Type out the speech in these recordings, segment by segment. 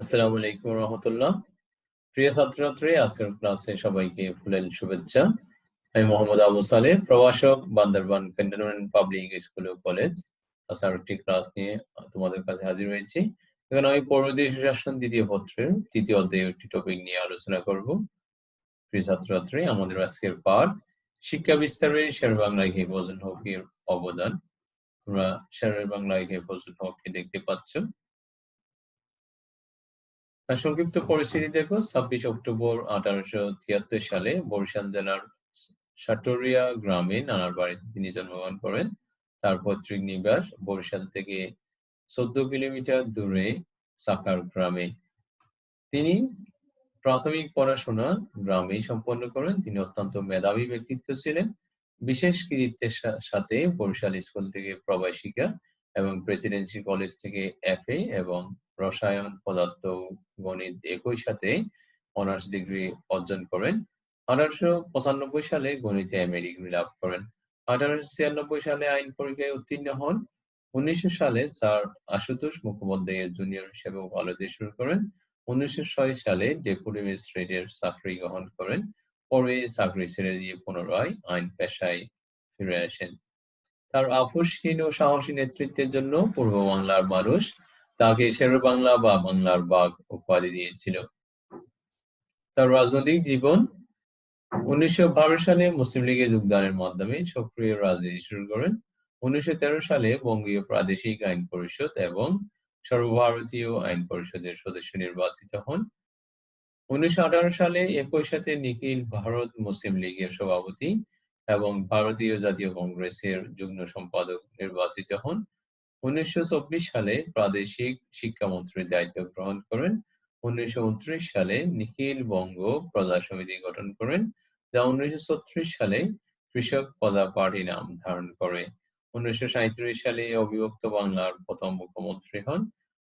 আসসালামু আলাইকুম রহমতুল্লাহ। প্রিয় ছাত্রছাত্রী, আজকের ক্লাসে সবাইকে ফুলেল শুভেচ্ছা। আমি মোহাম্মদ আবু সালে প্রভাষক, বান্দরবান ক্যান্টনমেন্ট পাবলিক স্কুল ও কলেজ। আজকে একটি ক্লাস নিয়ে তোমাদের কাছে হাজির হয়েছি। এখানে আমি পরবর্তী সুশাসন দ্বিতীয় পত্রের তৃতীয় অধ্যায় একটি টপিক নিয়ে আলোচনা করব। প্রিয় ছাত্রছাত্রী, আমাদের আজকের পাঠ, শিক্ষা বিস্তারে শের বাংলায় হেফাজুল হকের অবদান। তোমরা শের বাংলায় হেফাজুল হককে দেখতে পাচ্ছ। সংক্ষিপ্ত পরিস্থিতি দেখো ছাব্বিশ অক্টোবর আঠারোশো তিয়াত্তর সালে বরিশাল জেলার সাটোরিয়া গ্রামে নানার বাড়িতে তিনি জন্মগ্রহণ করেন। তার পৈতৃক নিবাস বরিশাল থেকে চোদ্দ কিলোমিটার দূরে সাকার গ্রামে। তিনি প্রাথমিক পড়াশোনা গ্রামেই সম্পন্ন করেন। তিনি অত্যন্ত মেধাবী ব্যক্তিত্ব ছিলেন। বিশেষ কৃতিত্বের সাথে বরিশাল স্কুল থেকে প্রবাসিকা এবং প্রেসিডেন্সি কলেজ থেকে এফএ এবং রসায়ন, পদার্থ, গণিত একই সাথে অনার্স ডিগ্রি অর্জন করেন। আঠারোশো পঁচানব্বই সালে গণিতে এমএ ডিগ্রি লাভ করেন। আঠারোশো ছিয়ানব্বই সালে আইন পরীক্ষায় উত্তীর্ণ হন। উনিশশো সালে স্যার আশুতোষ মুখোপাধ্যায়ের জুনিয়র হিসেবে ওকালতি শুরু করেন। উনিশশো ছয় সালে ডেপুটি ম্যাজিস্ট্রেটের চাকরি গ্রহণ করেন। পরে চাকরি ছেড়ে দিয়ে পুনরায় আইন পেশায় ফিরে আসেন। তার আপোষহীন ও সাহসী নেতৃত্বের জন্য পূর্ব বাংলার মানুষ তাকে শের বাংলা বা বাংলার বাঘ উপাধি দিয়েছিল। তার রাজনৈতিক জীবন উনিশশো বারো সালে মুসলিম লীগে যোগদানের মাধ্যমে সক্রিয় রাজনীতি শুরু করেন। উনিশশো তেরো সালে বঙ্গীয় প্রাদেশিক আইন পরিষদ এবং সর্বভারতীয় আইন পরিষদের সদস্য নির্বাচিত হন। উনিশশো আঠারো সালে একই সাথে নিখিল ভারত মুসলিম লীগের সভাপতি এবং ভারতীয় জাতীয় কংগ্রেসের যুগ্ম সম্পাদক নির্বাচিত হন। উনিশশো চব্বিশ সালে প্রাদেশিক শিক্ষামন্ত্রীর দায়িত্ব গ্রহণ করেন। উনিশশো উনত্রিশ সালে নিখিল বঙ্গ প্রজা সমিতি গঠন করেন, যা উনিশশো সালে কৃষক প্রজা পার্টি নাম ধারণ করে। উনিশশো সাঁইত্রিশ সালে অবিভক্ত বাংলার প্রথম মুখ্যমন্ত্রী হন।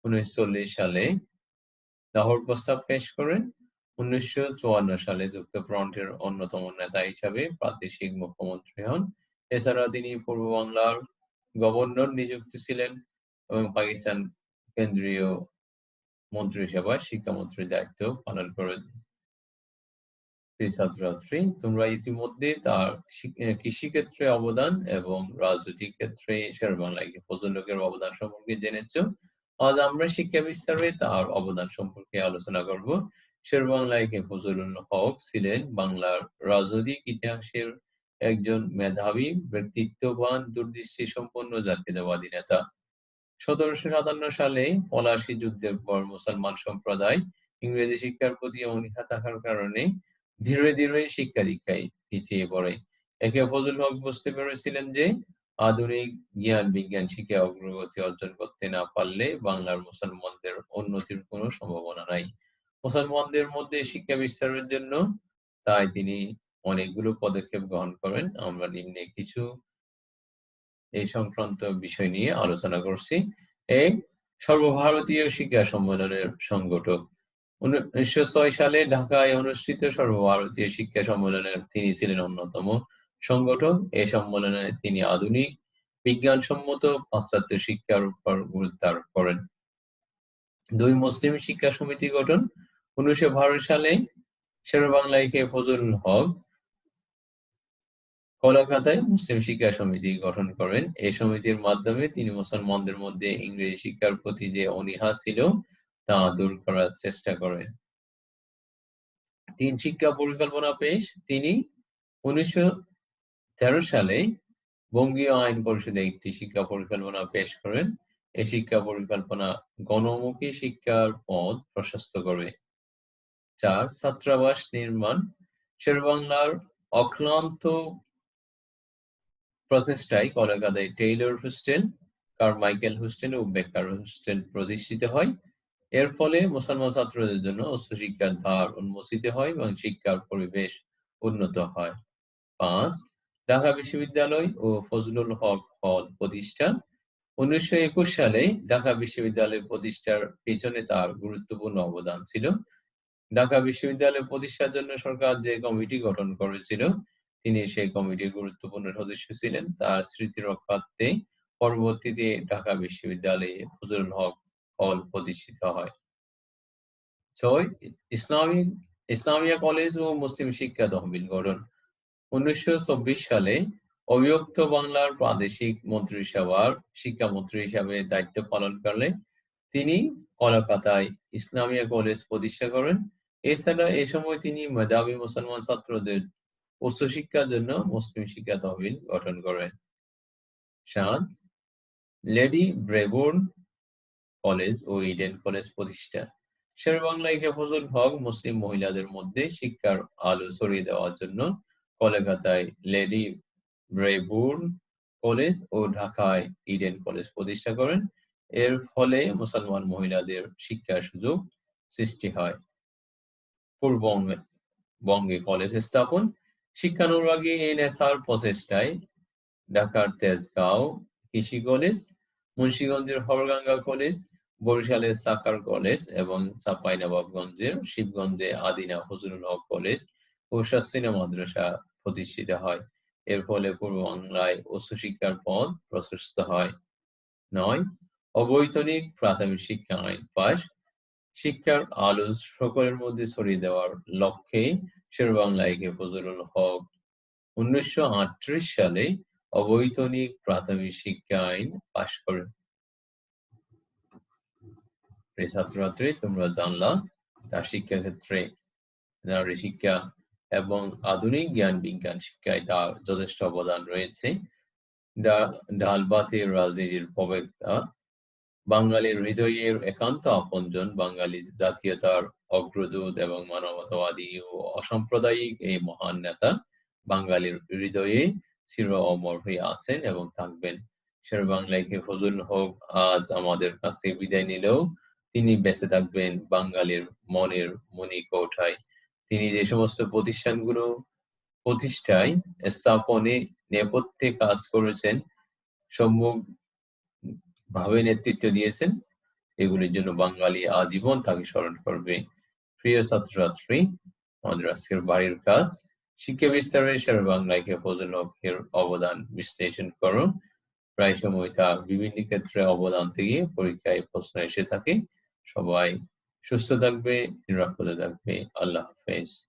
উনিশশো চল্লিশ সালে লাহোর প্রস্তাব পেশ করেন। উনিশশো চুয়ান্ন সালে যুক্তফ্রন্টের অন্যতম নেতা হিসাবে প্রাদেশিক মুখ্যমন্ত্রী হন। এছাড়া তিনি পূর্ব বাংলার গভর্নর নিযুক্ত ছিলেন এবং পাকিস্তান কেন্দ্রীয় মন্ত্রিসভায় শিক্ষামন্ত্রীর দায়িত্ব পালন করেন। ছাত্রছাত্রী, তোমরা ইতিমধ্যে তার কৃষিক্ষেত্রে অবদান এবং রাজনৈতিক ক্ষেত্রে শের বাংলায় প্রজন্মের অবদান সম্পর্কে জেনেছ। আজ আমরা শিক্ষা বিস্তারে তার অবদান সম্পর্কে আলোচনা করব। শের বাংলায় ফজলুল হক ছিলেন বাংলার রাজনৈতিক ইতিহাসের একজন মেধাবী, ব্যক্তিত্ববান দূরদৃষ্টি সম্পন্ন জাতীয়তাবাদী নেতা। সতেরোশো সাতান্ন সালে পলাশি যুদ্ধের পর মুসলমান সম্প্রদায় ইংরেজি শিক্ষার প্রতি অনীহা থাকার কারণে ধীরে ধীরে শিক্ষা দীক্ষায় পিছিয়ে পড়ে। একে ফজল হক বুঝতে পেরেছিলেন যে আধুনিক জ্ঞান বিজ্ঞান শিক্ষা অগ্রগতি অর্জন করতে না পারলে বাংলার মুসলমানদের উন্নতির কোনো সম্ভাবনা নাই। মুসলমানদের মধ্যে শিক্ষা বিস্তারের জন্য তাই তিনি অনেকগুলো পদক্ষেপ গ্রহণ করেন আমরা নিম্নে কিছু এই সংক্রান্ত বিষয় নিয়ে আলোচনা করছি। এই সর্বভারতীয় শিক্ষা সম্মেলনের সংগঠক। উনিশশো ছয় সালে ঢাকায় অনুষ্ঠিত সর্বভারতীয় শিক্ষা সম্মেলনের তিনি ছিলেন অন্যতম সংগঠক। এই সম্মেলনে তিনি আধুনিক, বিজ্ঞানসম্মত, পাশ্চাত্য শিক্ষার উপর গুরুত্ব আরোপ করেন। দুই মুসলিম শিক্ষা সমিতি গঠন। উনিশশো বারো সালে শের বাংলায় ফজল হক কলকাতায় মুসলিম শিক্ষা সমিতি গঠন করেন। এই সমিতির মাধ্যমে তিনি মুসলমানদের মধ্যে ইংরেজি শিক্ষার প্রতি যে অনীহা ছিল, তা দূর করার চেষ্টা করেন। তিন শিক্ষা পরিকল্পনা পেশ, তিনি উনিশশো সালে বঙ্গীয় আইন পরিষদে একটি শিক্ষা পরিকল্পনা পেশ করেন। এই শিক্ষা পরিকল্পনা গণমুখী শিক্ষার পথ প্রশস্ত করবে চার, ছাত্রাবাস নির্মাণ, শেরবাংলার অক্লান্ত প্রচেষ্টায় কলকাতায় টেইলর হোস্টেল কারমাইকেল হোস্টেল ও বেকার হোস্টেল প্রতিষ্ঠিত হয়। এর ফলে মুসলমান ছাত্রদের জন্য উচ্চশিক্ষার ধার উন্মোচিত হয় এবং শিক্ষার পরিবেশ উন্নত হয়। পাঁচ, ঢাকা বিশ্ববিদ্যালয় ও ফজলুল হক হল প্রতিষ্ঠা উনিশশো একুশ সালে ঢাকা বিশ্ববিদ্যালয় প্রতিষ্ঠার পেছনে তার গুরুত্বপূর্ণ অবদান ছিল। ঢাকা বিশ্ববিদ্যালয় প্রতিষ্ঠার জন্য সরকার যে কমিটি গঠন করেছিল তিনি সেই কমিটির গুরুত্বপূর্ণ সদস্য ছিলেন। তার স্মৃতি রক্ষার্থে পরবর্তীতে ঢাকা বিশ্ববিদ্যালয়ে ফজলুল হক হল প্রতিষ্ঠিত হয়। ছয়, ইসলামী, ইসলামিয়া কলেজ ও মুসলিম শিক্ষা তহবিল গঠন। উনিশশো সালে অবিভক্ত বাংলার প্রাদেশিক মন্ত্রিসভার শিক্ষামন্ত্রী হিসাবে দায়িত্ব পালন করলে তিনি কলকাতায় ইসলামিয়া কলেজ প্রতিষ্ঠা করেন। এছাড়া এ সময় তিনি মেধাবী মুসলমান ছাত্রদের উচ্চশিক্ষার জন্য মুসলিম শিক্ষা তহবিল গঠন করেন সাত, লেডি ব্রেবোর্ন কলেজ ও ইডেন কলেজ প্রতিষ্ঠা। শের বাংলায় হেফাজুল হক মুসলিম মহিলাদের মধ্যে শিক্ষার আলো ছড়িয়ে দেওয়ার জন্য কলকাতায় লেডি ব্রেবুর্ন কলেজ ও ঢাকায় ইডেন কলেজ প্রতিষ্ঠা করেন। এর ফলে মুসলমান মহিলাদের শিক্ষার সুযোগ সৃষ্টি হয়। পূর্ববঙ্গে বঙ্গে কলেজ স্থাপন শিক্ষানুরাগী এই নেতার প্রচেষ্টায় ঢাকার তেজগাঁও কৃষি কলেজ মুন্সীগঞ্জের হরগাঙ্গা কলেজ বরিশালের সাকার কলেজ এবং চাঁপাইনবাবগঞ্জের শিবগঞ্জে আদিনা ফজলুল হক কলেজ ও শাসিনা মাদ্রাসা প্রতিষ্ঠিত হয় এর ফলে পূর্ব বাংলায় উচ্চশিক্ষার পথ প্রশস্ত হয়। নয়, অবৈতনিক প্রাথমিক শিক্ষা আইন পাশ। শিক্ষার আলো সকলের মধ্যে ছড়িয়ে দেওয়ার লক্ষ্যে শের বাংলায় ফজলুল হক উনিশশো আটত্রিশ সালে অবৈতনিক প্রাথমিক শিক্ষা আইন পাশ করে ছাত্রছাত্রী, তোমরা জানলা, তার শিক্ষাক্ষেত্রে নারী শিক্ষা এবং আধুনিক জ্ঞান বিজ্ঞান শিক্ষায় তার যথেষ্ট অবদান রয়েছে। ডালবাতের রাজনীতির প্রবেক্তা, বাঙালির হৃদয়ের একান্ত আপনজন, বাঙালি জাতীয়তার অগ্রদূত এবং মানবতাবাদী ও অসাম্প্রদায়িক এই মহান নেতা বাঙালির হৃদয়ে চির অমর হয়ে আছেন এবং থাকবেন। শের বাংলায় ফজল হোক আজ আমাদের কাছ থেকে বিদায় নিলেও তিনি বেঁচে থাকবেন বাঙালির মনের মনি কৌঠায় তিনি যে সমস্ত প্রতিষ্ঠানগুলো, প্রতিষ্ঠায় স্থাপনে নেপথ্যে কাজ করেছেন সম্মুখ ভাবে নেতৃত্ব দিয়েছেন, এগুলির জন্য বাঙালি আজীবন তাকে স্মরণ করবে। প্রিয় ছাত্রছাত্রী, আমাদের আজকের বাড়ির কাজ। শিক্ষা বিস্তারে সারা বাংলায় হকের অবদান বিশ্লেষণ করুন। প্রায় সময় তা বিভিন্ন ক্ষেত্রে অবদান থেকে পরীক্ষায় প্রশ্ন এসে থাকে। সবাই সুস্থ থাকবে, নিরাপদে থাকবে। আল্লাহ হাফেজ।